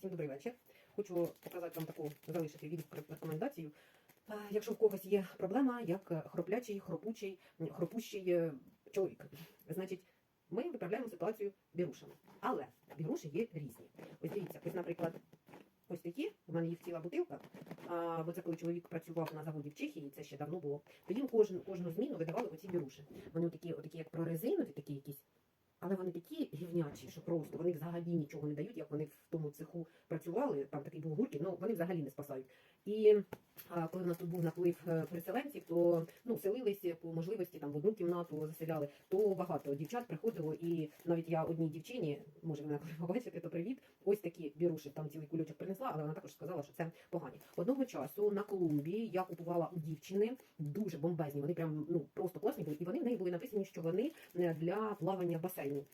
Всім добрий вечір. Хочу показати вам таку залишити відео рекомендацію. Е, Якщо в когось є проблема, як е, хроплячий, хропучий, хропущий е, чоловік, значить, ми виправляємо ситуацію бірушами. Але біруші є різні. Ось дивіться, ось, наприклад, ось такі, у мене їх ціла бутилка. А, бо це коли чоловік працював на заводі в Чехії, це ще давно було. То їм кожну, кожну зміну видавали оці біруші. Вони такі, отакі як прорезинові, такі якісь. Але вони такі гівнячі, що просто вони взагалі нічого не дають, як вони в тому цеху працювали. Там такий був гуркіт, ну вони взагалі не спасають. І а, коли в нас тут був наплив е, переселенців, то ну селилися по можливості там в одну кімнату заселяли, то багато дівчат приходило, і навіть я одній дівчині, може вона коли побачите, то привіт. Ось такі біруші, там цілий кульочок принесла, але вона також сказала, що це погані. Одного часу на Колумбії я купувала у дівчини дуже бомбезні. Вони прям ну просто класні були, і вони в неї були написані, що вони е, для плавання в басейні.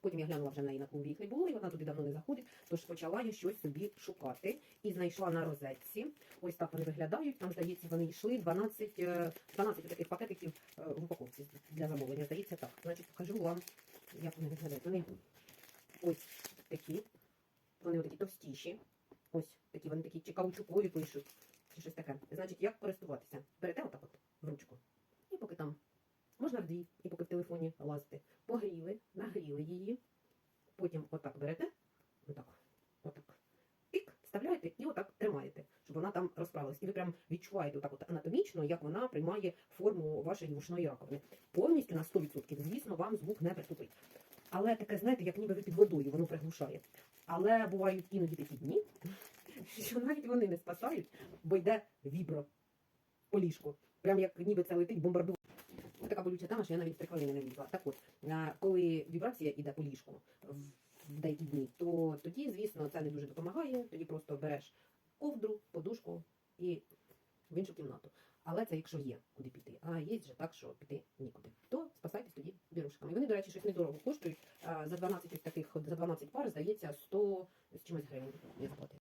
Потім я глянула вже в неї на клубі не було, і вона туди давно не заходить. Тож почала я щось собі шукати і знайшла на розетці. Ось так вони виглядають. Там, здається, вони йшли 12, е, 12 таких пакетиків е, в упаковці для замовлення. Здається, так. Значить, покажу вам, як вони виглядають. Вони ось такі. Вони такі товстіші. Ось такі, вони такі чи каучукові пишуть, чи щось таке. Значить, як користуватися? Берете отак от в ручку. І поки там можна вдві, і поки в телефоні лазити. Погріли, нагріли її. Потім отак берете, отак, отак. Пік, вставляєте і отак тримаєте, щоб вона там розправилась. І ви прям відчуваєте отак от анатомічно, як вона приймає форму вашої вушної раковини. Повністю на 100%, звісно, вам звук не приступить. Але таке, знаєте, як ніби ви під водою, воно приглушає. Але бувають іноді такі дні, що навіть вони не спасають, бо йде вібро по ліжку. Прям як ніби це летить бомбардування. Така болюча тема, що я навіть три хвилини не влізла. Так от, коли вібрація йде по ліжку в деякі дні, то тоді, звісно, це не дуже допомагає. Тоді просто береш ковдру, подушку і в іншу кімнату. Але це якщо є куди піти. А є вже так, що піти нікуди. То спасайтесь тоді бірушками. Вони, до речі, щось недорого коштують. За 12 таких, за 12 пар, здається, 100 з чимось гривень я заплатила.